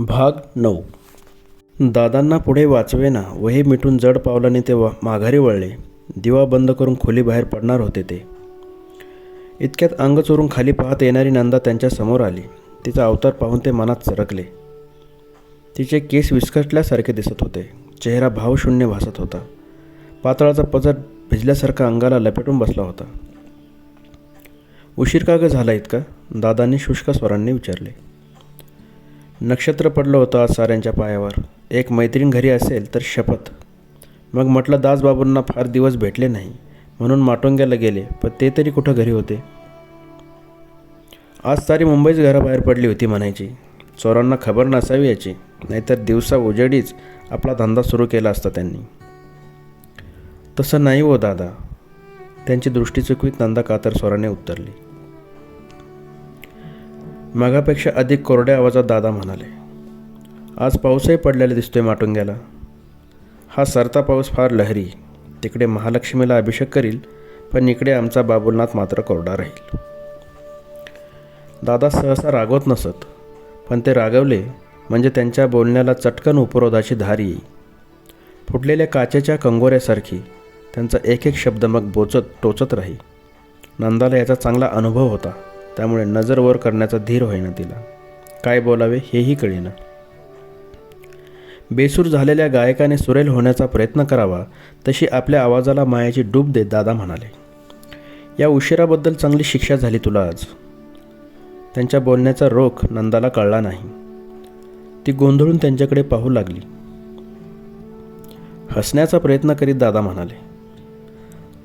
भाग नऊ. दादांना पुढे वाचवेना वही मिटून जड पावलाने ते वा माघारी वळले. दिवा बंद करून खोली बाहेर पडणार होते ते. इतक्यात अंग चोरून खाली पाहत येणारी नंदा त्यांच्यासमोर आली. तिचा अवतार पाहून ते मनात सरकले. तिचे केस विस्कटल्यासारखे दिसत होते. चेहरा भावशून्य भासत होता. पातळाचा पजर भिजल्यासारखा अंगाला लपेटून बसला होता. उशीर का ग झाला इतका? दादांनी शुष्क स्वरांनी विचारले. नक्षत्र पडलं होतं आज साऱ्यांच्या पायावर. एक मैत्रीण घरी असेल तर शपथ. मग म्हटलं दासबाबूंना फार दिवस भेटले नाही. म्हणून माटोंग्याला गेले पण ते तरी कुठं घरी होते? आज सारी मुंबईच घराबाहेर पडली होती म्हणायची. चोरांना खबर नसावी याची. नाहीतर दिवसा उजेडीच आपला धंदा सुरू केला असता त्यांनी. तसं नाही हो दादा. त्यांची दृष्टी चुकवीत नंदा कातर स्वराने उत्तरली. मगापेक्षा अधिक कोरड्या आवाजात दादा म्हणाले आज पाऊसही पडलेला दिसतोय माटुंग्याला. हा सरता पाऊस फार लहरी. तिकडे महालक्ष्मीला अभिषेक करील पण इकडे आमचा बाबुलनाथ मात्र कोरडा राहील. दादा सहसा रागवत नसत पण ते रागवले म्हणजे त्यांच्या बोलण्याला चटकन उपरोधाची धार येई. फुटलेल्या काचेच्या कंगोऱ्यासारखी त्यांचा एक एक शब्द मग बोचत टोचत राही. नंदाला याचा चांगला अनुभव होता. त्यामुळे नजर वर करण्याचा धीर होईना तिला. काय बोलावे हेही कळेना. बेसूर झालेल्या गायकाने सुरेल होण्याचा प्रयत्न करावा तशी आपल्या आवाजाला मायाची डूब देत दादा म्हणाले या उशिराबद्दल चांगली शिक्षा झाली तुला आज. त्यांच्या बोलण्याचा रोख नंदाला कळला नाही. ती गोंधळून त्यांच्याकडे पाहू लागली. हसण्याचा प्रयत्न करीत दादा म्हणाले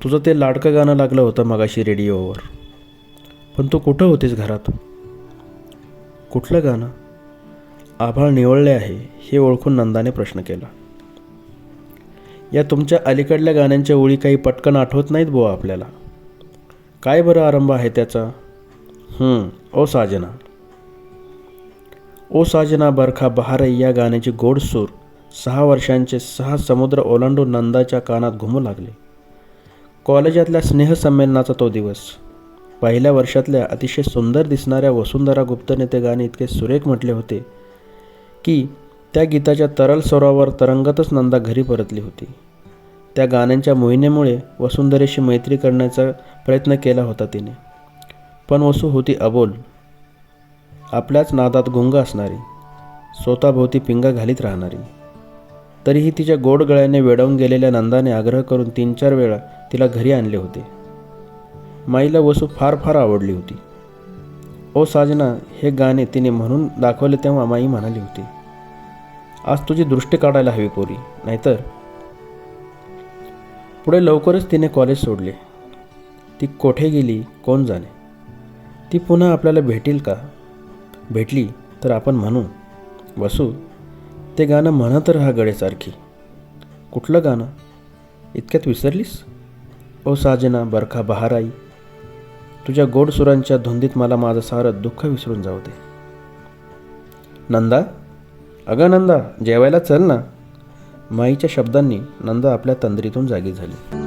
तुझं ते लाडकं गाणं लागलं होतं मगाशी रेडिओवर. पण तू कुठं होतीस घरात कुठलं गाणं? आभाळ निवळले आहे हे ओळखून नंदाने प्रश्न केला. या तुमच्या अलीकडल्या गाण्यांच्या ओळी काही पटकन आठवत नाहीत बुवा आपल्याला. काय बरं आरंभ आहे त्याचा? ओ साजना. ओ साजना बरखा बहारई या गाण्याची गोड सूर सहा वर्षांचे सहा समुद्र ओलांडून नंदाच्या कानात घुमू लागले. कॉलेजातल्या स्नेहसंमेलनाचा तो दिवस. पहिल्या वर्षातल्या अतिशय सुंदर दिसणाऱ्या वसुंधरा गुप्तने ते गाणे इतके सुरेख म्हटले होते की त्या गीताच्या तरल स्वरावर तरंगतच नंदा घरी परतली होती. त्या गाण्यांच्या मोहिनेमुळे वसुंधरेशी मैत्री करण्याचा प्रयत्न केला होता तिने. पण वसू होती अबोल. आपल्याच नादात गुंग असणारी. स्वतःभोवती पिंगा घालीत राहणारी. तरीही तिच्या गोड गळ्याने वेडवून गेलेल्या नंदाने आग्रह करून तीन चार वेळा तिला घरी आणले होते. माईला वसू फार फार आवडली होती. ओ साजना हे गाणे तिने म्हणून दाखवले तेव्हा माई म्हणाली होती आज तुझी दृष्टी काढायला हवी पोरी नाहीतर पुढे लवकरच तिने कॉलेज सोडले. ती कोठे गेली कोण जाणे? ती पुन्हा आपल्याला भेटेल का? भेटली तर आपण म्हणू वसू ते गाणं म्हणत राहा गडेसारखी कुठलं गाणं? इतक्यात विसरलीस? ओ साजना बरखा बहाराई तुझ्या गोड सुरांच्या धुंदीत मला माझं सारं दुःख विसरून जाऊ दे. नंदा अगं नंदा जेवायला चल ना. माईच्या शब्दांनी नंदा आपल्या तंद्रीतून जागी झाली.